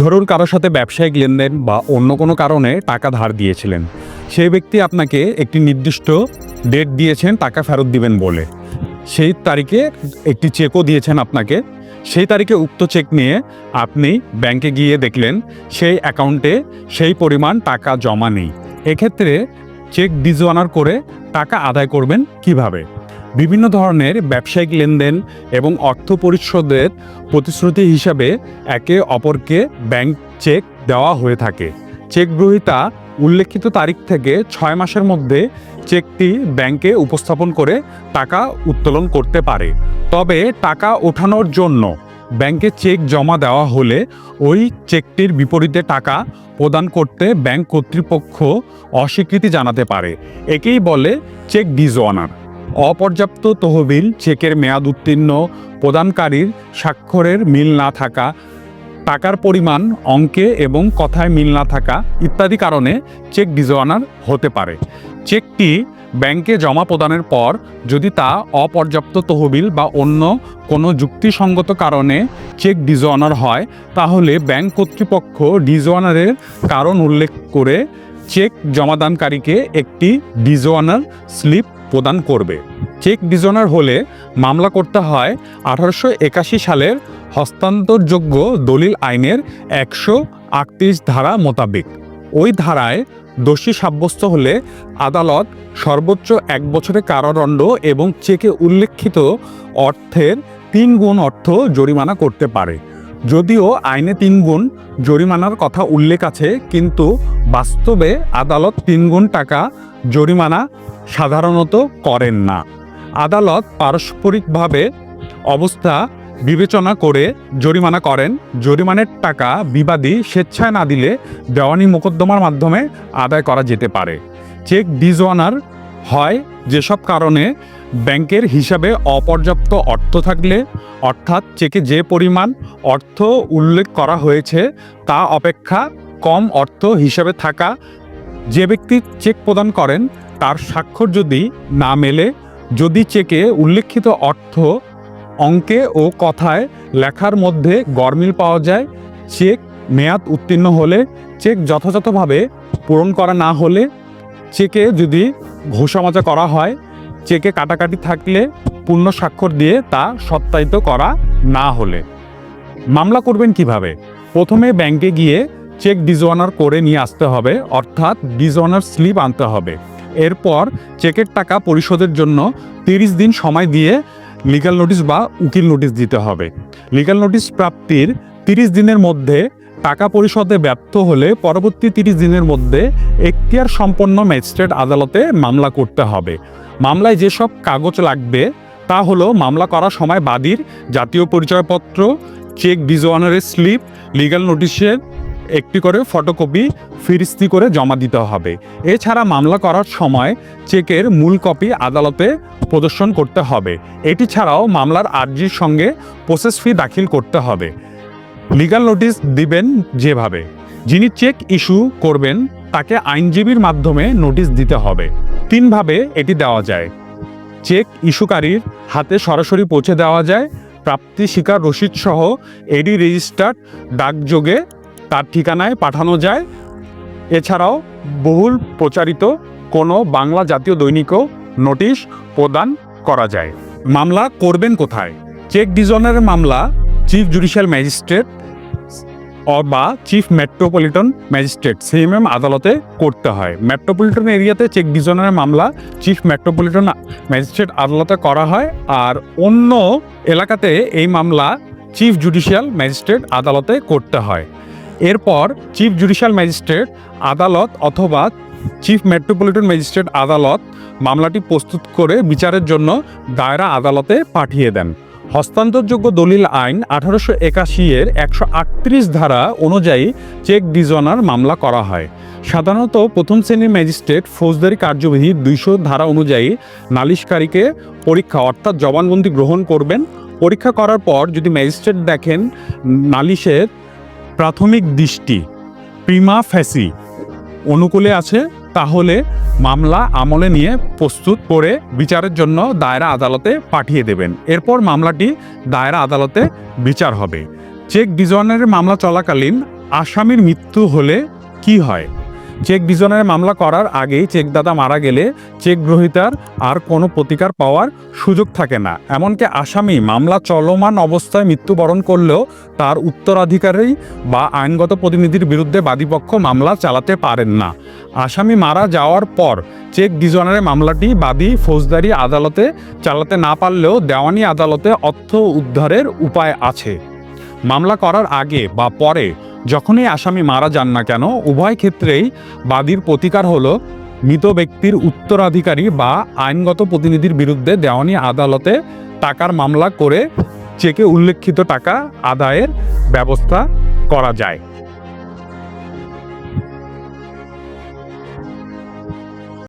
ধরুন কারোর সাথে ব্যবসায়িক লেনদেন বা অন্য কোনো কারণে টাকা ধার দিয়েছিলেন। সেই ব্যক্তি আপনাকে একটি নির্দিষ্ট ডেট দিয়েছেন, টাকা ফেরত দিবেন বলে। সেই তারিখে একটি চেকও দিয়েছেন আপনাকে। সেই তারিখে উক্ত চেক নিয়ে আপনি ব্যাংকে গিয়ে দেখলেন, সেই অ্যাকাউন্টে সেই পরিমাণ টাকা জমা নেই। এক্ষেত্রে চেক ডিজওয়ানার করে টাকা আদায় করবেন কীভাবে? বিভিন্ন ধরনের ব্যবসায়িক লেনদেন এবং অর্থ পরিশোধের প্রতিশ্রুতি হিসাবে একে অপরকে ব্যাংক চেক দেওয়া হয়ে থাকে। চেক গ্রহীতা উল্লেখিত তারিখ থেকে ছয় মাসের মধ্যে চেকটি ব্যাংকে উপস্থাপন করে টাকা উত্তোলন করতে পারে। তবে টাকা ওঠানোর জন্য ব্যাংকে চেক জমা দেওয়া হলে ওই চেকটির বিপরীতে টাকা প্রদান করতে ব্যাংক কর্তৃপক্ষ অস্বীকৃতি জানাতে পারে। একেই বলে চেক ডিজওয়ানার অপর্যাপ্ত তহবিল, চেকের মেয়াদ উত্তীর্ণ, প্রদানকারীর স্বাক্ষরের মিল না থাকা, টাকার পরিমাণ, অঙ্কে এবং কথায় মিল না থাকা ইত্যাদি কারণে চেক ডিজওয়ানার হতে পারে। চেকটি ব্যাংকে জমা প্রদানের পর যদি তা অপর্যাপ্ত তহবিল বা অন্য কোনো যুক্তিসঙ্গত কারণে চেক ডিজওয়ানার হয়, তাহলে ব্যাংক কর্তৃপক্ষ ডিজওয়ানারের কারণ উল্লেখ করে চেক জমাদানকারীকে একটি ডিজওয়ানার স্লিপ প্রদান করবে। চেক ডিজওয়ানার হলে মামলা করতে হয় আঠারোশো একাশি সালের হস্তান্তরযোগ্য দলিল আইনের একশো আটত্রিশ ধারা মোতাবেক। ওই ধারায় দোষী সাব্যস্ত হলে আদালত সর্বোচ্চ এক বছরের কারাদণ্ড এবং চেকে উল্লেখিত অর্থের তিন গুণ অর্থ জরিমানা করতে পারে। যদিও আইনে তিন গুণ জরিমানার কথা উল্লেখ আছে, কিন্তু বাস্তবে আদালত তিন গুণ টাকা জরিমানা সাধারণত করেন না। আদালত পারস্পরিকভাবে অবস্থা বিবেচনা করে জরিমানা করেন। জরিমানের টাকা বিবাদী স্বেচ্ছায় না দিলে দেওয়ানি মোকদ্দমার মাধ্যমে আদায় করা যেতে পারে। চেক ডিজওয়ানার হয় যেসব কারণে ব্যাংকের হিসাবে অপর্যাপ্ত অর্থ থাকলে, অর্থাৎ চেকে যে পরিমাণ অর্থ উল্লেখ করা হয়েছে তা অপেক্ষা কম অর্থ হিসাবে থাকা যে ব্যক্তি চেক প্রদান করেন, তার স্বাক্ষর যদি না মেলে, যদি চেকে উল্লেখিত অর্থ, অঙ্কে ও কথায় লেখার মধ্যে গরমিল পাওয়া যায়, চেক মেয়াদ উত্তীর্ণ হলে চেক যথাযথভাবে পূরণ করা না হলে, চেকে যদি ঘোষামাজা করা হয়, চেকে কাটাকাটি থাকলে পূর্ণ স্বাক্ষর দিয়ে তা সত্যায়িত করা না হলে। মামলা করবেন কীভাবে? প্রথমে ব্যাংকে গিয়ে চেক ডিজওয়ানার করে নিয়ে আসতে হবে, অর্থাৎ ডিজওয়ানার স্লিপ আনতে হবে। এরপর চেকের টাকা পরিশোধের জন্য তিরিশ দিন সময় দিয়ে লিগ্যাল নোটিশ বা উকিল নোটিশ দিতে হবে। লিগ্যাল নোটিশ প্রাপ্তির তিরিশ দিনের মধ্যে টাকা পরিশোধে ব্যর্থ হলে পরবর্তী তিরিশ দিনের মধ্যে এখতিয়ার সম্পন্ন ম্যাজিস্ট্রেট আদালতে মামলা করতে হবে। মামলায় যেসব কাগজ লাগবে, তা হলো মামলা করার সময় বাদীর জাতীয় পরিচয়পত্র, চেক ডিজওয়ানারের স্লিপ লিগ্যাল নোটিশের একটি করে ফটোকপি ফিরিস্তি করে জমা দিতে হবে। এছাড়া মামলা করার সময় চেকের মূল কপি আদালতে প্রদর্শন করতে হবে। এটি ছাড়াও মামলার আর্জির সঙ্গে প্রসেস ফি দাখিল করতে হবে। লিগ্যাল নোটিশ দিবেন যেভাবে। যিনি চেক ইস্যু করবেন, তাকে আইনজীবীর মাধ্যমে নোটিশ দিতে হবে। তিনভাবে এটি দেওয়া যায়। চেক ইস্যুকারীর হাতে সরাসরি পৌঁছে দেওয়া যায়। প্রাপ্তি স্বীকার রসিদ সহ এডি রেজিস্টার্ড ডাকযোগে তার ঠিকানায় পাঠানো যায়। এছাড়াও বহুল প্রচারিত কোনো বাংলা জাতীয় দৈনিকও নোটিশ প্রদান করা যায়। মামলা করবেন কোথায়? চেক ডিজনের মামলা চিফ জুডিশিয়াল ম্যাজিস্ট্রেট বা চিফ মেট্রোপলিটন ম্যাজিস্ট্রেট সিএমএম আদালতে করতে হয়। মেট্রোপলিটন এরিয়াতে চেক ডিজনের মামলা চিফ মেট্রোপলিটন ম্যাজিস্ট্রেট আদালতে করা হয় আর অন্য এলাকাতে এই মামলা চিফ জুডিশিয়াল ম্যাজিস্ট্রেট আদালতে করতে হয়। এরপর চিফ জুডিশিয়াল ম্যাজিস্ট্রেট আদালত অথবা চিফ মেট্রোপলিটন ম্যাজিস্ট্রেট আদালত মামলাটি প্রস্তুত করে বিচারের জন্য দায়রা আদালতে পাঠিয়ে দেন। হস্তান্তরযোগ্য দলিল আইন আঠারোশো একাশি এর একশো আটত্রিশ ধারা অনুযায়ী চেক ডিজনার মামলা করা হয়। সাধারণত প্রথম শ্রেণির ম্যাজিস্ট্রেট ফৌজদারি কার্যবিধি দুইশো ধারা অনুযায়ী নালিশকারীকে পরীক্ষা অর্থাৎ জবানবন্দি গ্রহণ করবেন। পরীক্ষা করার পর যদি ম্যাজিস্ট্রেট দেখেন নালিশের প্রাথমিক দৃষ্টি, প্রিমা ফ্যাসি অনুকূলে আছে, তাহলে মামলা আমলে নিয়ে প্রস্তুত করে বিচারের জন্য দায়রা আদালতে পাঠিয়ে দেবেন। এরপর মামলাটি দায়রা আদালতে বিচার হবে। চেক ডিজনের মামলা চলাকালীন আসামির মৃত্যু হলে কি হয়? চেক ডিজনের মামলা করার আগেই চেকদাতা মারা গেলে চেক গ্রহীতার আর কোনো প্রতিকার পাওয়ার সুযোগ থাকে না। এমনকি আসামি মামলা চলমান অবস্থায় মৃত্যুবরণ করলেও তার উত্তরাধিকারী বা আইনগত প্রতিনিধির বিরুদ্ধে বাদীপক্ষ মামলা চালাতে পারেন না। আসামি মারা যাওয়ার পর চেক ডিজনারের মামলাটি বাদী ফৌজদারি আদালতে চালাতে না পারলেও দেওয়ানি আদালতে অর্থ উদ্ধারের উপায় আছে। মামলা করার আগে বা পরে যখনই আসামি মারা যান না কেন, উভয় ক্ষেত্রেই বাদীর প্রতিকার হল মৃত ব্যক্তির উত্তরাধিকারী বা আইনগত প্রতিনিধির বিরুদ্ধে দেওয়ানি আদালতে টাকার মামলা করে চেকে উল্লেখিত টাকা আদায়ের ব্যবস্থা করা যায়।